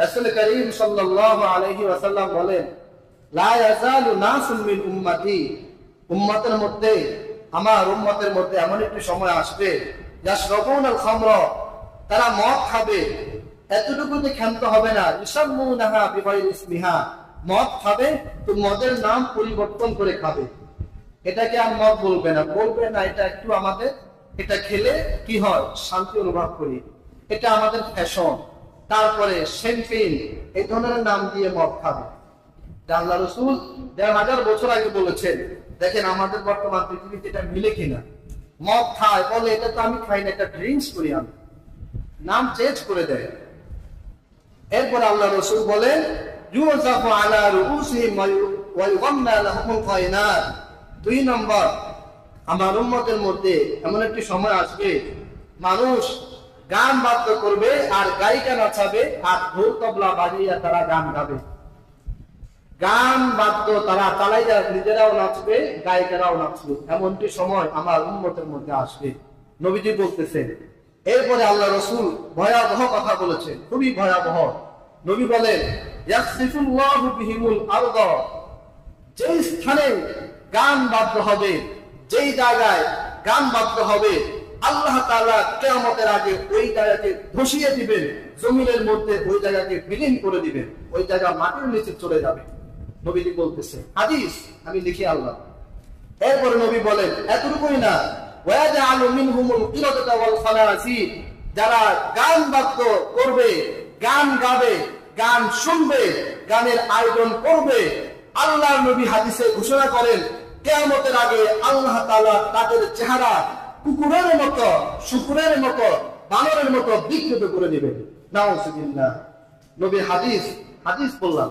রাসূল করিম সাল্লাল্লাহু আলাইহি ওয়াসাল্লাম বলেন, লা নাসুম মিন উম্মতি। উম্মতের মধ্যে, আমার উম্মতের মধ্যে এমন একটি সময় আসবে আল খামর, তারা মদ খাবে। ক্ষান্ত হবে না। ইসমিহা। মদ খাবে, তো মদের নাম পরিবর্তন করে খাবে। এটাকে আর মদ বলবে না? বলবে না, এটা একটু আমাদের, এটা খেলে কি হয়? শান্তি অনুভব করি। এটা আমাদের ফ্যাশন। তারপরে শ্যাম্পেন এই ধরনের নাম দিয়ে মদ খাবে। আল্লাহ রসুল দেড় হাজার বছর আগে বলেছেন, দেখেন আমাদের বর্তমান পৃথিবীতে এটা মিলে কিনা। মদ খায়, বলে এটা তো আমি খাই না, এটা ড্রিঙ্কস করি আমি। নাম চেঞ্জ করে দেয়। এরপর আল্লাহ রসুল বলেন দুই নম্বর, আমার উম্মতের মধ্যে এমন একটি সময় আসবে, মানুষ গান বাদ্য করবে আর গায়িকা নাচাবে আর ঢোল তবলা বাজিয়ে তারা গান গাবে। গান বাদ্য তারা চালাইয়া নিজেরাও নাচবে, গায়িকারাও নাচবে। এমনটি সময় আমার উন্মতের মধ্যে আসবে। নবীজি বলতেছেন, এরপরে আল্লাহ রসুল ভয়াবহ কথা বলেছেন, খুবই ভয়াবহ। নবী বলেন যেই স্থানে গান বাদ্য হবে, যেই জায়গায় গান বাদ্য হবে আল্লাহ তাআলা কিয়ামতের আগে ওই জায়গাকে ধসিয়ে দিবেন, জমিনের মধ্যে ওই জায়গাকে বিলীন করে দিবেন, ওই জায়গা মাটির নিচে চলে যাবে। নবীজি বলতেছে, হাদিস আমি লিখি আল্লাহ। এরপরে নবী বলেন, এতটুকুই না যারা গান বাদ্য করবে, গান গাবে, গান শুনবে, গানের আয়োজন করবে, আল্লাহর নবী হাদিসে ঘোষণা করেন, কেয়ামতের আগে আল্লাহ তাআলা তাদের চেহারা কুকুরের মতো শুকুরের মতো বানরের মতো বিকৃত করে দিবে না নবী হাদিস হাদিস বললাম।